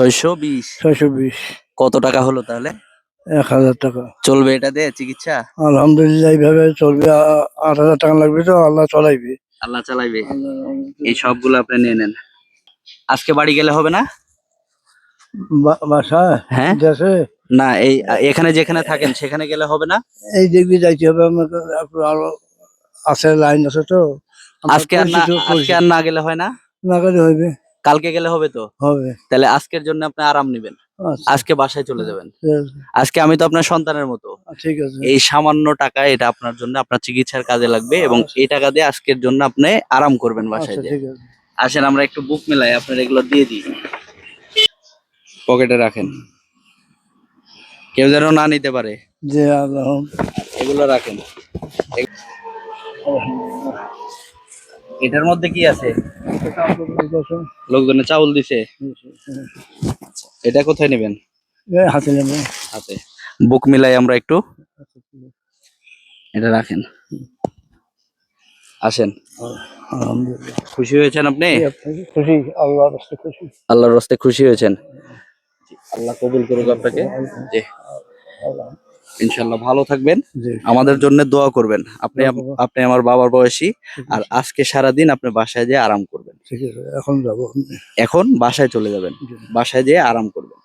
ছয়শো বিশ। ছয়শো বিশ। কত টাকা হলো তাহলে? এক হাজার টাকা। চলবে এটা দিয়ে চিকিৎসা? আলহামদুলিল্লাহ এইভাবে চলবে। আট হাজার টাকা লাগবে তো আল্লাহ চলাইবে। আল্লাহ চালাইবে। এই সবগুলো আপনি নিয়ে নেন। আজকে বাড়ি গেলে হবে না? বা- বাসায়? হ্যাঁ। দেশে? না এই এখানে যেখানে থাকেন সেখানে গেলে হবে না? এই দিয়ে যাইতে হবে আমাকে আরও আছে লাইন আছে তো। আজকে আর না আজকে আর না গেলে হয় না? না গেলে হইবে। কালকে গেলে হবে তো? হবে। তাহলে আজকের জন্য আপনি আরাম নেবেন। আচ্ছা, আজকে বাসায় চলে যাবেন। আজকে আমি তো আপনার সন্তানের মতো। ঠিক আছে। এই সামান্য টাকা এটা আপনার জন্য আপনার চিকিৎসার কাজে লাগবে এবং এই টাকা দিয়ে আজকের জন্য আপনি আরাম করবেন বাসায় আচ্ছা ঠিক আছে। আসেন আমরা একটু বুক মেলাই আপনার এগুলো দিয়ে দিই। পকেটে রাখেন। কেউ যেন না নিতে পারে। যে আল্লাহ। এগুলো রাখেন। এটার মধ্যে কি আছে? লোকজনে চাউল দিছে। এটা কোথায় নেবেন? হাতে বুক মিলাই আমরা একটু। এটা রাখেন। আসেন। খুশি হয়েছেন আপনি? খুশি? আল্লাহর খুশি। আল্লাহর রাস্তায় খুশি হয়েছেন। আল্লাহ কবুল করুক আপনাকে। জি। ইনশাল্লাহ ভালো থাকবেন। আমাদের জন্য দোয়া করবেন। আপনি আপনি আমার বাবার বয়সী। আর আজকে সারা দিন আপনি বাসায় যেয়ে আরাম করবেন। ঠিক আছে এখন যাব। এখন বাসায় চলে যাবেন। বাসায় যেয়ে আরাম করবেন।